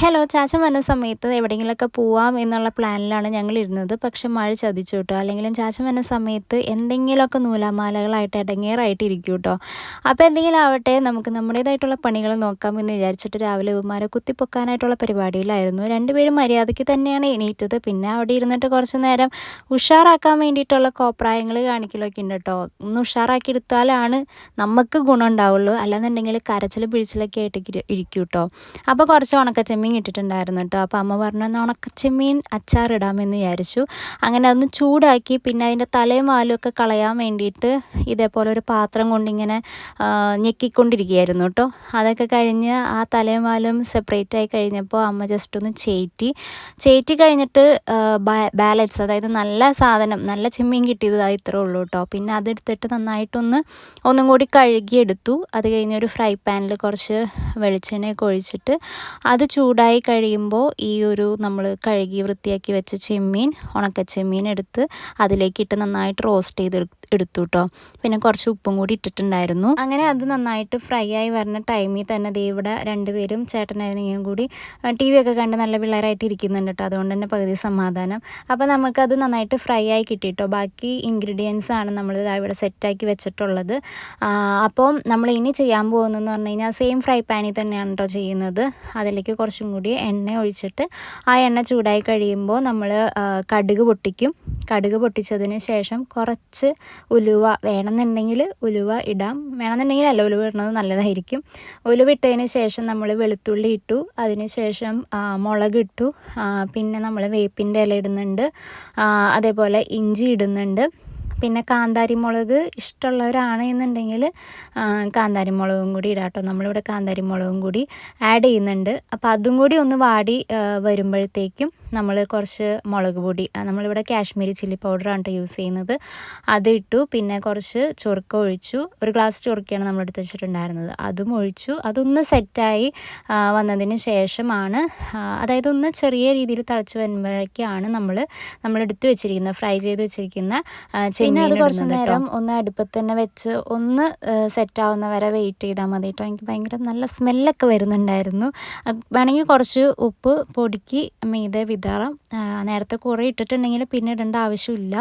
Hello ചാച്ച വന്ന സമയത്ത് എവിടെയെങ്കിലുമൊക്കെ പോവാം എന്നുള്ള പ്ലാനിലാണ് ഞങ്ങൾ ഇരുന്നത്. പക്ഷെ മഴ ചതിച്ചു കേട്ടോ. അല്ലെങ്കിലും ചാച്ച വന്ന സമയത്ത് എന്തെങ്കിലുമൊക്കെ നൂലാമാലകളായിട്ട് ഇടങ്ങേറായിട്ട് ഇരിക്കും കേട്ടോ. അപ്പോൾ എന്തെങ്കിലും ആവട്ടെ നമുക്ക് നമ്മുടേതായിട്ടുള്ള പണികൾ നോക്കാം എന്ന് വിചാരിച്ചിട്ട് രാവിലെ ഉമാരെ കുത്തിപ്പൊക്കാനായിട്ടുള്ള പരിപാടിയിലായിരുന്നു. രണ്ടുപേരും മര്യാദയ്ക്ക് തന്നെയാണ് എണീറ്റത്. പിന്നെ അവിടെ ഇരുന്നിട്ട് കുറച്ച് നേരം ഉഷാറാക്കാൻ വേണ്ടിയിട്ടുള്ള കോപ്രായങ്ങൾ കാണിക്കലൊക്കെ ഉണ്ട് കേട്ടോ. ഒന്ന് ഉഷാറാക്കി എടുത്താലാണ് നമുക്ക് ഗുണം ഉണ്ടാവുള്ളൂ. അല്ലാന്നുണ്ടെങ്കിൽ കരച്ചിൽ പിഴിച്ചിലൊക്കെ ആയിട്ട് ഇരിക്കും കേട്ടോ. അപ്പോൾ കുറച്ച് ഉണക്കച്ചെമ്മീൻ ചെമ്മീൻ ഇട്ടിട്ടുണ്ടായിരുന്നു കേട്ടോ അപ്പോൾ അമ്മ പറഞ്ഞു എന്നാൽ ഉണക്കച്ചെമ്മീൻ അച്ചാറിടാമെന്ന് വിചാരിച്ചു. അങ്ങനെ അതൊന്ന് ചൂടാക്കി പിന്നെ അതിന്റെ തലയും വാലും ഒക്കെ കളയാൻ വേണ്ടിയിട്ട് ഇതേപോലെ ഒരു പാത്രം കൊണ്ടിങ്ങനെ ഞെക്കിക്കൊണ്ടിരിക്കുകയായിരുന്നു കേട്ടോ അതൊക്കെ കഴിഞ്ഞ് ആ തലയും വാലും സെപ്പറേറ്റ് ആയി കഴിഞ്ഞപ്പോൾ അമ്മ ജസ്റ്റ് ഒന്ന് ചേറ്റി. ചേറ്റി കഴിഞ്ഞിട്ട് ബാലൻസ് അതായത് നല്ല സാധനം നല്ല ചെമ്മീൻ കിട്ടിയത് ഇത്രേ ഉള്ളൂ കേട്ടോ പിന്നെ അതെടുത്തിട്ട് നന്നായിട്ടൊന്ന് ഒന്നും കൂടി കഴുകിയെടുത്തു. അത് കഴിഞ്ഞ് ഒരു ഫ്രൈ പാനിൽ കുറച്ച് വെളിച്ചെണ്ണയൊക്കെ ഒഴിച്ചിട്ട് അത് ചൂട് ചൂടായി കഴിയുമ്പോൾ ഈ ഒരു നമ്മൾ കഴുകി വൃത്തിയാക്കി വെച്ച ചെമ്മീൻ ഉണക്ക ചെമ്മീൻ എടുത്ത് അതിലേക്കിട്ട് നന്നായിട്ട് റോസ്റ്റ് ചെയ്ത് എടുത്തു കേട്ടോ പിന്നെ കുറച്ച് ഉപ്പും കൂടി ഇട്ടിട്ടുണ്ടായിരുന്നു. അങ്ങനെ അത് നന്നായിട്ട് ഫ്രൈ ആയി വരുന്ന ടൈമിൽ തന്നെ ദേ ഇവിടെ രണ്ടുപേരും ചേട്ടനായിരുന്നെങ്കിലും കൂടി ടി വി ഒക്കെ കണ്ട് നല്ല പിള്ളേരായിട്ട് ഇരിക്കുന്നുണ്ട് കേട്ടോ അതുകൊണ്ട് തന്നെ പകുതി സമാധാനം. അപ്പോൾ നമുക്കത് നന്നായിട്ട് ഫ്രൈ ആയി കിട്ടിയിട്ടോ ബാക്കി ഇൻഗ്രീഡിയൻസ് ആണ് നമ്മൾ ഇവിടെ സെറ്റാക്കി വെച്ചിട്ടുള്ളത്. അപ്പം നമ്മൾ ഇനി ചെയ്യാൻ പോകുന്നതെന്ന് പറഞ്ഞു കഴിഞ്ഞാൽ സെയിം ഫ്രൈ പാനിൽ തന്നെയാണ് കേട്ടോ ചെയ്യുന്നത്. അതിലേക്ക് കുറച്ചും കൂടി എണ്ണ ഒഴിച്ചിട്ട് ആ എണ്ണ ചൂടായി കഴിയുമ്പോൾ നമ്മൾ കടുക് പൊട്ടിക്കും. കടുക് പൊട്ടിച്ചതിന് ശേഷം കുറച്ച് ഉലുവ വേണമെന്നുണ്ടെങ്കിൽ ഉലുവ ഇടാം. വേണമെന്നുണ്ടെങ്കിൽ അല്ല ഉലുവ ഇടുന്നത് നല്ലതായിരിക്കും. ഉലുവ ഇട്ടതിന് ശേഷം നമ്മൾ വെളുത്തുള്ളി ഇട്ടു. അതിന് ശേഷം മുളക് ഇട്ടു. പിന്നെ നമ്മൾ വേപ്പിന്റെ ഇല ഇടുന്നുണ്ട്. അതേപോലെ ഇഞ്ചി ഇടുന്നുണ്ട്. പിന്നെ കാന്താരി മുളക് ഇഷ്ടമുള്ളവരാണ് എന്നുണ്ടെങ്കിൽ കാന്താരി മുളകും കൂടി ഇടാം കേട്ടോ. നമ്മളിവിടെ കാന്താരി മുളകും കൂടി ആഡ് ചെയ്യുന്നുണ്ട്. അപ്പോൾ അതും കൂടി ഒന്ന് വാടി വരുമ്പോഴത്തേക്കും നമ്മൾ കുറച്ച് മുളക് പൊടി നമ്മളിവിടെ കാശ്മീരി ചില്ലി പൗഡറാണ് യൂസ് ചെയ്യുന്നത്. അത് ഇട്ടു പിന്നെ കുറച്ച് ചൊറുക്ക ഒഴിച്ചു. ഒരു ഗ്ലാസ് ചൊറുക്കയാണ് നമ്മൾ എടുത്ത് വെച്ചിട്ടുണ്ടായിരുന്നത്. അതും ഒഴിച്ചു. അതൊന്ന് സെറ്റായി വന്നതിന് ശേഷമാണ് അതായത് ഒന്ന് ചെറിയ രീതിയിൽ തിളച്ച് വരുമ്പോഴേക്കാണ് നമ്മൾ നമ്മളെടുത്ത് വെച്ചിരിക്കുന്ന ഫ്രൈ ചെയ്ത് വെച്ചിരിക്കുന്ന പിന്നെ അത് കുറച്ച് നേരം ഒന്ന് അടുപ്പത്ത് തന്നെ വെച്ച് ഒന്ന് സെറ്റ് ആവുന്ന വരെ വെയിറ്റ് ചെയ്താൽ മതി കേട്ടോ. എനിക്ക് ഭയങ്കര നല്ല സ്മെല്ലൊക്കെ വരുന്നുണ്ടായിരുന്നു. വേണമെങ്കിൽ കുറച്ച് ഉപ്പ് പൊടിക്ക് മീതെ വിതറാം. നേരത്തെ കുറേ ഇട്ടിട്ടുണ്ടെങ്കിൽ പിന്നെ ഇടേണ്ട ആവശ്യമില്ല.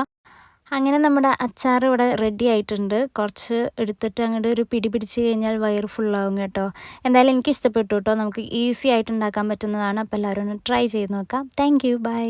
അങ്ങനെ നമ്മുടെ അച്ചാർ ഇവിടെ റെഡി ആയിട്ടുണ്ട്. കുറച്ച് എടുത്തിട്ട് അങ്ങോട്ട് ഒരു പിടി പിടിച്ച് കഴിഞ്ഞാൽ വയറ് ഫുള്ളാവും കേട്ടോ. എന്തായാലും എനിക്ക് ഇഷ്ടപ്പെട്ടു കേട്ടോ. നമുക്ക് ഈസി ആയിട്ട് ഉണ്ടാക്കാൻ പറ്റുന്നതാണ്. അപ്പോൾ എല്ലാവരും ഒന്ന് ട്രൈ ചെയ്ത് നോക്കാം. Thank you by